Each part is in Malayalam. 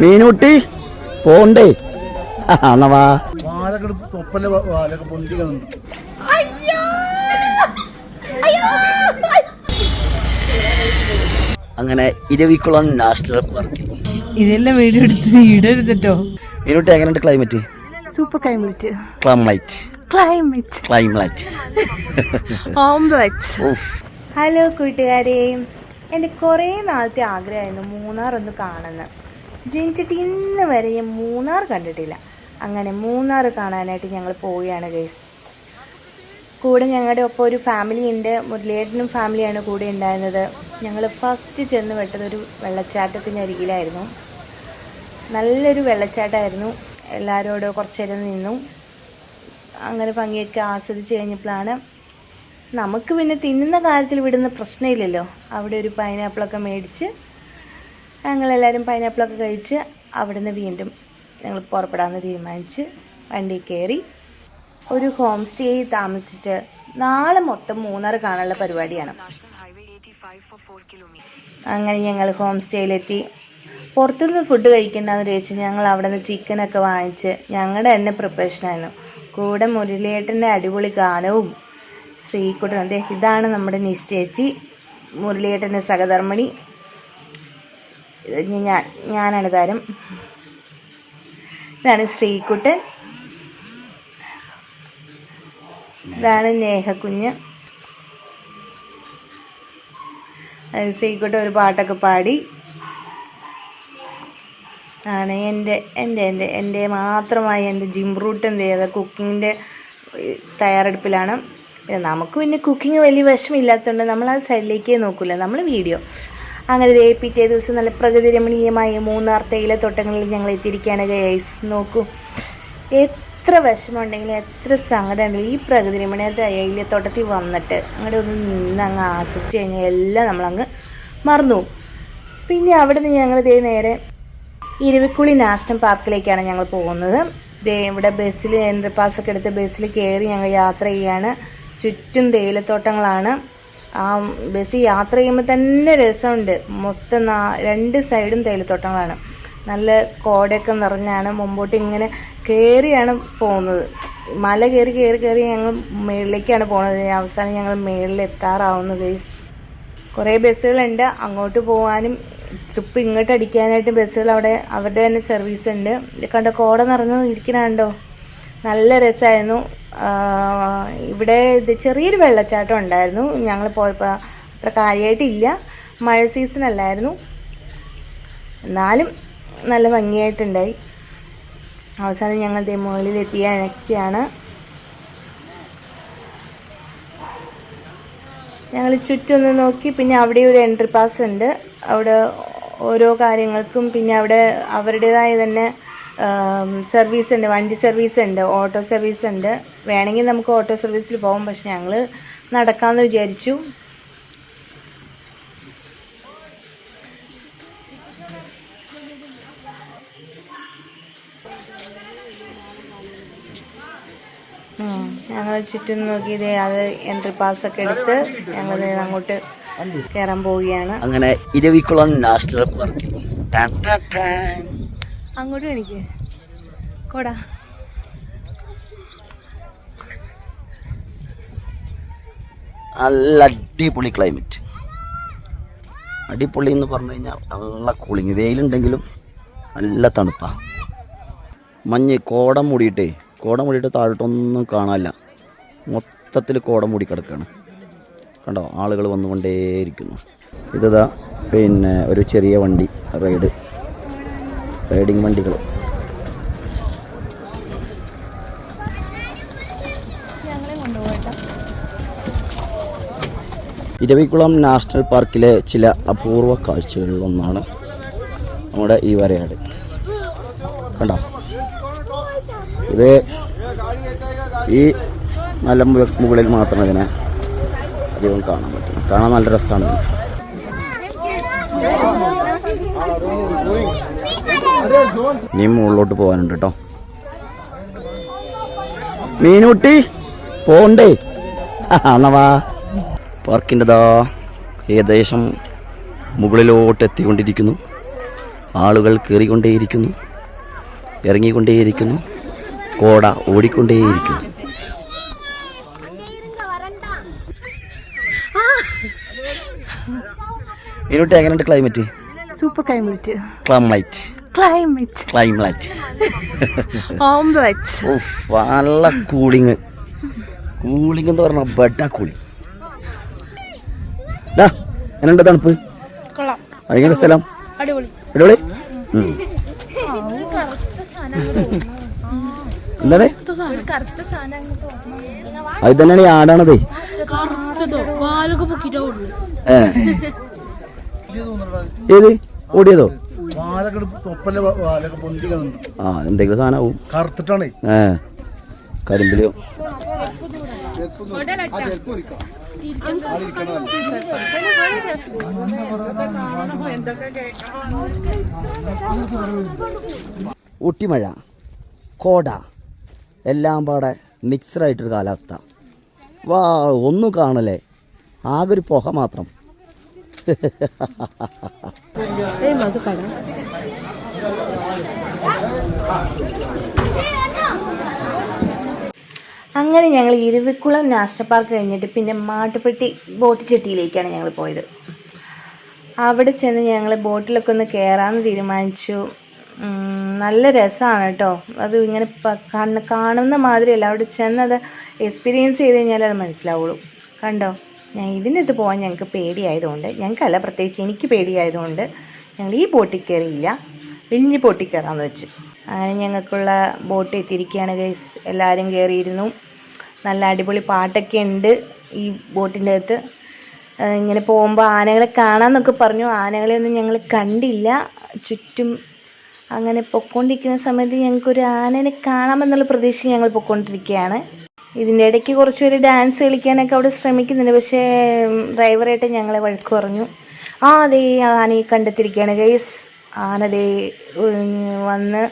മീനൂട്ടി പോണ്ടേ. ആണവാ തൊപ്പന്റെ വാലൊക്കെ അങ്ങനെ ഇരവിക്കുളം നാഷണൽ പാർക്ക്. ഇതെല്ലാം വീഡിയോ എടുത്ത് ഇടരുതട്ടോ മീനൂട്ടി എങ്ങനെയുണ്ട് climate super climate climate climate climate omelette hello കൂട്ടുകാരെ. എന്റെ കുറേ നാളത്തെ ആഗ്രഹമായിരുന്നു മൂന്നാർ ഒന്ന് കാണുന്നത് ജനിച്ചിട്ട് ഇന്ന് വരെയും മൂന്നാർ കണ്ടിട്ടില്ല. അങ്ങനെ മൂന്നാർ കാണാനായിട്ട് ഞങ്ങൾ പോവുകയാണ് ഗൈസ് കൂടെ ഞങ്ങളുടെ ഒപ്പം ഒരു ഫാമിലി ഉണ്ട്. മുരളിയേട്ടനും ഫാമിലിയാണ് കൂടെ ഉണ്ടായിരുന്നത്. ഞങ്ങൾ ഫസ്റ്റ് ചെന്ന് വിട്ടത് ഒരു വെള്ളച്ചാട്ടത്തിന്റെ അരികിലായിരുന്നു. നല്ലൊരു വെള്ളച്ചാട്ടമായിരുന്നു. എല്ലാവരോടും കുറച്ച് നേരം നിന്നു. അങ്ങനെ ഭംഗിയൊക്കെ ആസ്വദിച്ച് കഴിഞ്ഞപ്പോഴാണ് നമുക്ക് പിന്നെ തിന്നുന്ന കാര്യത്തിൽ വിടുന്ന പ്രശ്നമില്ലല്ലോ. അവിടെ ഒരു പൈനാപ്പിളൊക്കെ മേടിച്ച് ഞങ്ങളെല്ലാവരും പൈനാപ്പിളൊക്കെ കഴിച്ച് അവിടുന്ന് വീണ്ടും ഞങ്ങൾ പുറപ്പെടാമെന്ന് തീരുമാനിച്ച് വണ്ടി കയറി ഒരു ഹോം സ്റ്റേ താമസിച്ചിട്ട് നാളെ മൊത്തം മൂന്നാർ കാണാനുള്ള പരിപാടിയാണ്. അങ്ങനെ ഞങ്ങൾ ഹോം സ്റ്റേയിലെത്തി പുറത്തുനിന്ന് ഫുഡ് കഴിക്കണ്ടെന്ന് ചോദിച്ചാൽ ഞങ്ങൾ അവിടെ നിന്ന് ചിക്കനൊക്കെ വാങ്ങിച്ച് ഞങ്ങളുടെ തന്നെ പ്രിപ്പറേഷനായിരുന്നു കൂടെ മുരളിയേട്ടന്റെ അടിപൊളി ഗാനവും ശ്രീകുട്ടൻ അതെ ഇതാണ് നമ്മുടെ നിശ്ചയിച്ചി മുരളിയേട്ടന്റെ സഹധർമ്മിണി. ഞാൻ ഞാനാണ് താരം. ഇതാണ് ശ്രീകുട്ടൻ. ഇതാണ് നേഹക്കുഞ്ഞ് അത് ശ്രീകുട്ടൻ ഒരു പാട്ടൊക്കെ പാടി. ആണ് എന്റെ എന്റെ എന്റെ എന്റെ മാത്രമായി എന്റെ ജിം റൂട്ട് എന്ത് ചെയ്തത്? കുക്കിങ്ങിന്റെ തയ്യാറെടുപ്പിലാണ്. നമുക്ക് പിന്നെ കുക്കിംഗ് വലിയ വിഷമില്ലാത്തതുകൊണ്ട് നമ്മൾ ആ സൈഡിലേക്കേ നോക്കില്ല നമ്മൾ വീഡിയോ അങ്ങനെ ദേ പിറ്റേ ദിവസം നല്ല പ്രകൃതി രമണീയമായ മൂന്നാർ തേയിലത്തോട്ടങ്ങളിൽ ഞങ്ങൾ എത്തിയിരിക്കുകയാണ് ഗൈസ് നോക്കൂ. എത്ര വിഷമമുണ്ടെങ്കിലും എത്ര സങ്കടം ഉണ്ടെങ്കിലും ഈ പ്രകൃതി രമണീയ തേയിലത്തോട്ടത്തിൽ വന്നിട്ട് അങ്ങോട്ട് ഒന്ന് നിന്ന് അങ്ങ് ആസ്വദിച്ച് കഴിഞ്ഞാൽ എല്ലാം നമ്മളങ്ങ് മറന്നു. പിന്നെ അവിടെ നിന്ന് ഞങ്ങൾ ദേ നേരെ ഇരുവിക്കുളി നാഷണൽ പാർക്കിലേക്കാണ് ഞങ്ങൾ പോകുന്നത്. ദേ ഇവിടെ ബസ്സിൽ എൻട്രി ഒക്കെ എടുത്ത് ബസ്സിൽ കയറി ഞങ്ങൾ യാത്ര ചെയ്യാണ് ചുറ്റും തേയിലത്തോട്ടങ്ങളാണ്. ആ ബസ് യാത്ര ചെയ്യുമ്പോൾ തന്നെ രസമുണ്ട്. മൊത്തം നാ- രണ്ട് സൈഡും തേയിലത്തോട്ടങ്ങളാണ്. നല്ല കോടയൊക്കെ നിറഞ്ഞാണ് മുമ്പോട്ട് ഇങ്ങനെ കയറിയാണ് പോകുന്നത്. മല കയറി കയറി കയറി ഞങ്ങൾ മേളിലേക്കാണ് പോകുന്നത് അവസാനം ഞങ്ങൾ മേളിൽ എത്താറാവുന്നു ഗൈസ് കുറേ ബസ്സുകളുണ്ട്. അങ്ങോട്ട് പോകാനും ട്രിപ്പ് ഇങ്ങോട്ട് അടിക്കാനായിട്ട് ബസ്സുകൾ അവിടെ അവരുടെ തന്നെ സർവീസ് ഉണ്ട്. കണ്ട കോട നിറഞ്ഞു ഇരിക്കണുണ്ടോ നല്ല രസമായിരുന്നു ഇവിടെ ഇത് ചെറിയൊരു വെള്ളച്ചാട്ടം ഉണ്ടായിരുന്നു. ഞങ്ങൾ പോയപ്പോൾ അത്ര കാര്യമായിട്ടില്ല മഴ സീസൺ അല്ലായിരുന്നു. എന്നാലും നല്ല ഭംഗിയായിട്ടുണ്ടായി. അവസാനം ഞങ്ങൾ ദേ മുകളിലെത്തിയ ഇണക്കിയാണ് ഞങ്ങൾ ചുറ്റൊന്ന് നോക്കി. പിന്നെ അവിടെ ഒരു എൻട്രി പാസ് ഉണ്ട്. അവിടെ ഓരോ കാര്യങ്ങൾക്കും പിന്നെ അവിടെ അവരുടേതായ തന്നെ സർവീസ് ഉണ്ട് വണ്ടി സർവീസ് ഉണ്ട് ഓട്ടോ സർവീസ് ഉണ്ട്. വേണമെങ്കിൽ നമുക്ക് ഓട്ടോ സർവീസിൽ പോകും പക്ഷെ ഞങ്ങൾ നടക്കാമെന്ന് വിചാരിച്ചു. ഞങ്ങൾ ചുറ്റും നോക്കി അത് എൻട്രി പാസ് ഒക്കെ എടുത്ത് ഞങ്ങൾ അങ്ങോട്ട് കയറാൻ പോവുകയാണ്. അങ്ങനെ ഇരവിക്കുളം നാഷണൽ പാർക്കിൽ. അങ്ങോട്ട് കാണിക്ക്. കൊടാ. നല്ല അടിപൊളി ക്ലൈമറ്റ് അടിപൊളി എന്ന് പറഞ്ഞു കഴിഞ്ഞാൽ നല്ല കൂളിങ് വെയിലുണ്ടെങ്കിലും നല്ല തണുപ്പാ. മഞ്ഞ് കോടം മൂടിയിട്ടേ കോടം മൂടിയിട്ട് താഴോട്ടൊന്നും കാണാനില്ല. മൊത്തത്തിൽ കോടം മൂടി കിടക്കുകയാണ് കണ്ടോ? ആളുകൾ വന്നുകൊണ്ടേയിരിക്കുന്നു. ഇതാ പിന്നെ ഒരു ചെറിയ വണ്ടി റൈഡ്. റൈഡിങ് വണ്ടികൾ. ഇരവിക്കുളം നാഷണൽ പാർക്കിലെ ചില അപൂർവ കാഴ്ചകളിൽ ഒന്നാണ് നമ്മുടെ ഈ വരയാട്. കണ്ടോ? ഇത് ഈ നല്ല മുകളിൽ മാത്രം ഇതിനെ അധികം കാണാൻ പറ്റും. കാണാൻ നല്ല രസമാണ് ഇനി മുകളിലോട്ട് പോകാനുണ്ട് കേട്ടോ മീനൂട്ടി പോണ്ടേ. ആണവാ പാർക്കിന്റെതാ ഏകദേശം മുകളിലോട്ട് എത്തിക്കൊണ്ടിരിക്കുന്നു. ആളുകൾ കയറിക്കൊണ്ടേയിരിക്കുന്നു ഇറങ്ങിക്കൊണ്ടേയിരിക്കുന്നു. കോട ഓടിക്കൊണ്ടേയിരിക്കുന്നു. ഇനിട്ട് എങ്ങനെയുണ്ട് climate super climate climate climate climate omelette ഉഫ്, നല്ല കൂളിങ് കൂളിംഗ് എന്ന് പറഞ്ഞാൽ ബെഡ കൂളിങ് എന്നുണ്ട് തണുപ്പ്? അതിങ്ങനെ സ്ഥലം. അടിപൊളി. എന്താണ്? അത് തന്നെയാണ് ഈ ആടാണത്? ഏത്? ഓടിയതോ? ആ എന്തെങ്കിലും സാധനമാവും കറുത്തിട്ടാണേ. ഏ കരിമ്പിലിയോ ഊട്ടിമഴ കോട എല്ലാം പാടെ മിക്സഡായിട്ടൊരു കാലാവസ്ഥ. വാ ഒന്നും കാണലേ ആകെ ഒരു പുക മാത്രം. അങ്ങനെ ഞങ്ങൾ ഇരുവിക്കുളം നാഷണൽ പാർക്ക് കഴിഞ്ഞിട്ട് പിന്നെ മാട്ടുപ്പെട്ടി ബോട്ട് ചെട്ടിയിലേക്കാണ് ഞങ്ങൾ പോയത്. അവിടെ ചെന്ന് ഞങ്ങൾ ബോട്ടിലൊക്കെ ഒന്ന് കയറാമെന്ന് തീരുമാനിച്ചു. നല്ല രസമാണ് കേട്ടോ. അത് ഇങ്ങനെ കാണുന്ന മാതിരിയല്ല. അവിടെ ചെന്നത് എക്സ്പീരിയൻസ് ചെയ്ത് കഴിഞ്ഞാൽ അത് മനസ്സിലാവുള്ളൂ. കണ്ടോ? ഞാൻ ഇതിനകത്ത് പോകാൻ ഞങ്ങൾക്ക് പേടിയായതുകൊണ്ട് ഞങ്ങൾക്കല്ല പ്രത്യേകിച്ച് എനിക്ക് പേടിയായതുകൊണ്ട് ഞങ്ങൾ ഈ ബോട്ടിൽ കയറിയില്ല. വിഞ്ഞ് ബോട്ടിൽ കയറാമെന്ന് വെച്ച്. അങ്ങനെ ഞങ്ങൾക്കുള്ള ബോട്ട് എത്തിയിരിക്കുകയാണ് ഗൈസ് എല്ലാവരും കയറിയിരുന്നു. നല്ല അടിപൊളി പാട്ടൊക്കെ ഉണ്ട് ഈ ബോട്ടിന്റെ അകത്ത്. ഇങ്ങനെ പോകുമ്പോൾ ആനകളെ കാണാമെന്നൊക്കെ പറഞ്ഞു. ആനകളെ ഒന്നും ഞങ്ങൾ കണ്ടില്ല. ചുറ്റും അങ്ങനെ പൊക്കോണ്ടിരിക്കുന്ന സമയത്ത് ഞങ്ങൾക്കൊരു ആനനെ കാണാമെന്നുള്ള പ്രതീക്ഷ ഞങ്ങൾ പൊക്കോണ്ടിരിക്കുകയാണ്. ഇതിന്റെ ഇടയ്ക്ക് കുറച്ച് പേര് ഡാൻസ് കളിക്കാനൊക്കെ അവിടെ ശ്രമിക്കുന്നുണ്ട്. പക്ഷേ ഡ്രൈവറായിട്ട് ഞങ്ങളെ വഴക്ക് പറഞ്ഞു. ആ അതേ ആനയെ കണ്ടെത്തിയിരിക്കുകയാണ്. ഗൈസ് ആന ദേ ഉം, വന്ന്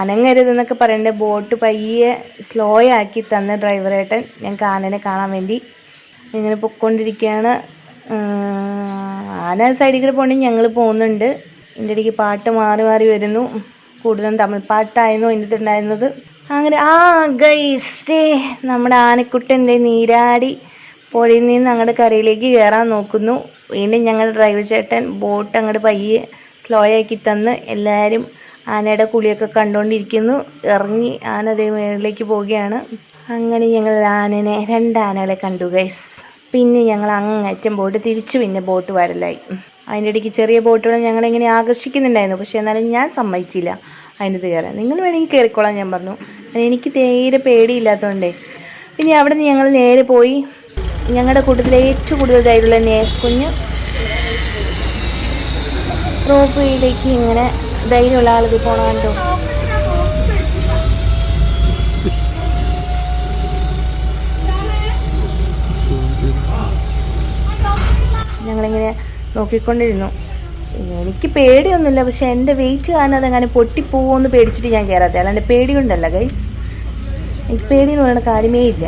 അനങ്ങരുതെന്നൊക്കെ പറയണ്ടേ. ബോട്ട് പയ്യെ സ്ലോ ആക്കി തന്ന ഡ്രൈവറേട്ടൻ ഞങ്ങൾക്ക് ആനനെ കാണാൻ വേണ്ടി ഇങ്ങനെ പൊയ്ക്കൊണ്ടിരിക്കുകയാണ്. ആന സൈഡിൽ കൂടെ പോകണമെങ്കിൽ ഞങ്ങൾ പോകുന്നുണ്ട്. ഇതിന്റെ ഇടയ്ക്ക് പാട്ട് മാറി മാറി വരുന്നു. കൂടുതലും തമിഴ് പാട്ടായിരുന്നു ഇതിന്റെ ഉണ്ടായിരുന്നത്. അങ്ങനെ ആ ഗൈസേ നമ്മുടെ ആനക്കുട്ടന്റെ നീരാടി പുഴയിൽ നിന്ന് അങ്ങോട്ട് കരയിലേക്ക് കയറാൻ നോക്കുന്നു. വീണ്ടും ഞങ്ങളുടെ ഡ്രൈവർ ചേട്ടൻ ബോട്ട് അങ്ങോട്ട് പയ്യെ സ്ലോ ആക്കി തന്ന് എല്ലാവരും ആനയുടെ കുളിയൊക്കെ കണ്ടുകൊണ്ടിരിക്കുന്നു ഇറങ്ങി ആന അതേ മേളിലേക്ക് പോവുകയാണ്. അങ്ങനെ ഞങ്ങൾ ആനനെ രണ്ടാനകളെ കണ്ടു ഗൈസ് പിന്നെ ഞങ്ങൾ അങ്ങേറ്റം ബോട്ട് തിരിച്ചു പിന്നെ ബോട്ട് വരലായി. അതിന്റെ ഇടയ്ക്ക് ചെറിയ ബോട്ടുകൾ ഞങ്ങളെങ്ങനെ ആകർഷിക്കുന്നുണ്ടായിരുന്നു. പക്ഷേ എന്നാലും ഞാൻ സമ്മതിച്ചില്ല. അതിന്റെ കയറാൻ നിങ്ങൾ വേണമെങ്കിൽ കയറിക്കോളാം ഞാൻ പറഞ്ഞു. എനിക്ക് തീരെ പേടിയില്ലാത്തതുകൊണ്ടേ പിന്നെ അവിടെ നിന്ന് ഞങ്ങൾ നേരെ പോയി. ഞങ്ങളുടെ കൂട്ടത്തിലെ ഏറ്റവും കൂടുതൽ ധൈര്യമുള്ള നേക്കുഞ്ഞ് റോപ്പ് വേയിലേക്ക് ഇങ്ങനെ ധൈര്യമുള്ള ആളുകൾ പോകണം കണ്ടോ? ഞങ്ങളിങ്ങനെ നോക്കിക്കൊണ്ടിരുന്നു. എനിക്ക് പേടിയൊന്നുമില്ല. പക്ഷെ എന്റെ വെയിറ്റ് കാരണം അതങ്ങനെ പൊട്ടിപ്പോവുമെന്ന് പേടിച്ചിട്ട് ഞാൻ കയറാത്ത അല്ലാണ്ട് പേടിയുണ്ടല്ല ഗൈസ് എനിക്ക് പേടി എന്ന് പറയുന്ന കാര്യമേ ഇല്ല.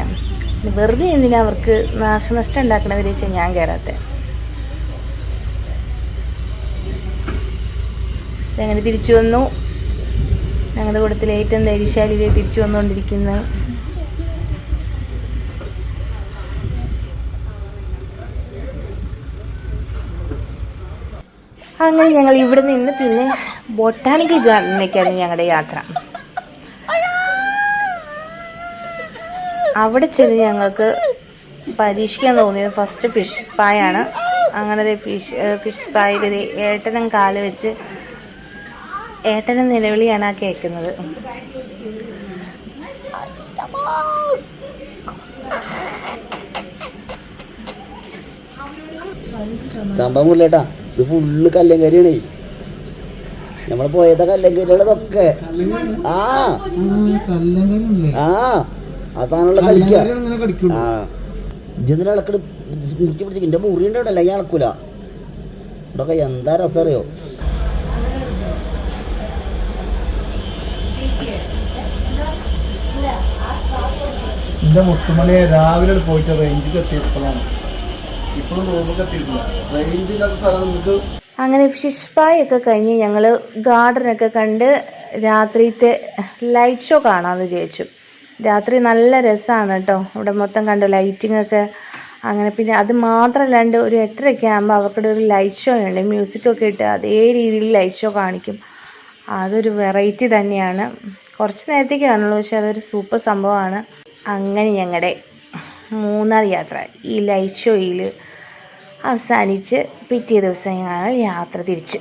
വെറുതെ എന്തിനാ അവർക്ക് നാശനഷ്ടം ഉണ്ടാക്കണവരെ വെച്ചാൽ ഞാൻ കയറാത്ത അങ്ങനെ തിരിച്ചു വന്നു. ഞങ്ങളുടെ കൂട്ടത്തിൽ ഏറ്റവും ധൈര്യശാലിയെ തിരിച്ചു വന്നുകൊണ്ടിരിക്കുന്നത് അങ്ങനെ ഞങ്ങൾ ഇവിടെ നിന്ന് പിന്നെ ബൊട്ടാണിക്കൽ ഗാർഡനിലേക്കായിരുന്നു ഞങ്ങളുടെ യാത്ര. അവിടെ ചെന്ന് ഞങ്ങൾക്ക് പരീക്ഷിക്കാൻ തോന്നിയത് ഫസ്റ്റ് ഫിഷ് പായാണ് അങ്ങനെ ഫിഷ് ഫിഷ് പായിൽ ഏട്ടനും കാൽ വെച്ച് ഏട്ടനും നിലവിളിയാണ് ആ കേൾക്കുന്നത് സംഭവം മുല്ലേട്ടാ ഇത് ഫുള്ള് കല്ലങ്കരിയാണേ. നമ്മൾ പോയത കല്ലങ്കരികളതൊക്കെ ആ. ആ അതാണുള്ള കളിക്കുക ആ. ഇളക്കട് മുറുക്കി പിടിച്ച് എന്റെ മുറി ഉണ്ട് അവിടെ അല്ലെങ്കിൽ ഇളക്കൂല ഇവിടൊക്കെ എന്താ രസം അറിയോ? എന്റെ മുത്തുമണി രാവിലെ പോയിട്ട് റേഞ്ചിക്ക് എത്തിയപ്പോഴാണ്. ഇപ്പോഴും നമുക്ക് അങ്ങനെ ഫിഷ് ഒക്കെ കഴിഞ്ഞ് ഞങ്ങൾ ഗാർഡനൊക്കെ കണ്ട് രാത്രിത്തെ ലൈറ്റ് ഷോ കാണാമെന്ന് വിചാരിച്ചു. രാത്രി നല്ല രസമാണ് കേട്ടോ ഇവിടെ മൊത്തം കണ്ടു ലൈറ്റിംഗ് ഒക്കെ അങ്ങനെ പിന്നെ അത് മാത്രമല്ലാണ്ട് ഒരു എട്ടരയൊക്കെ ആകുമ്പോൾ അവർക്കിടെ ഒരു ലൈറ്റ് ഷോ ഉണ്ട് മ്യൂസിക്കൊക്കെ ഇട്ട് അതേ രീതിയിൽ ലൈറ്റ് ഷോ കാണിക്കും. അതൊരു വെറൈറ്റി തന്നെയാണ്. കുറച്ച് നേരത്തേക്ക് കാണുള്ളൂ പക്ഷെ അതൊരു സൂപ്പർ സംഭവമാണ്. അങ്ങനെ ഞങ്ങളുടെ മൂന്നാർ യാത്ര ഈ ലൈറ്റ് ഷോയിൽ അവസാനിച്ച് പിറ്റേ ദിവസം ഞങ്ങൾ യാത്ര തിരിച്ച്.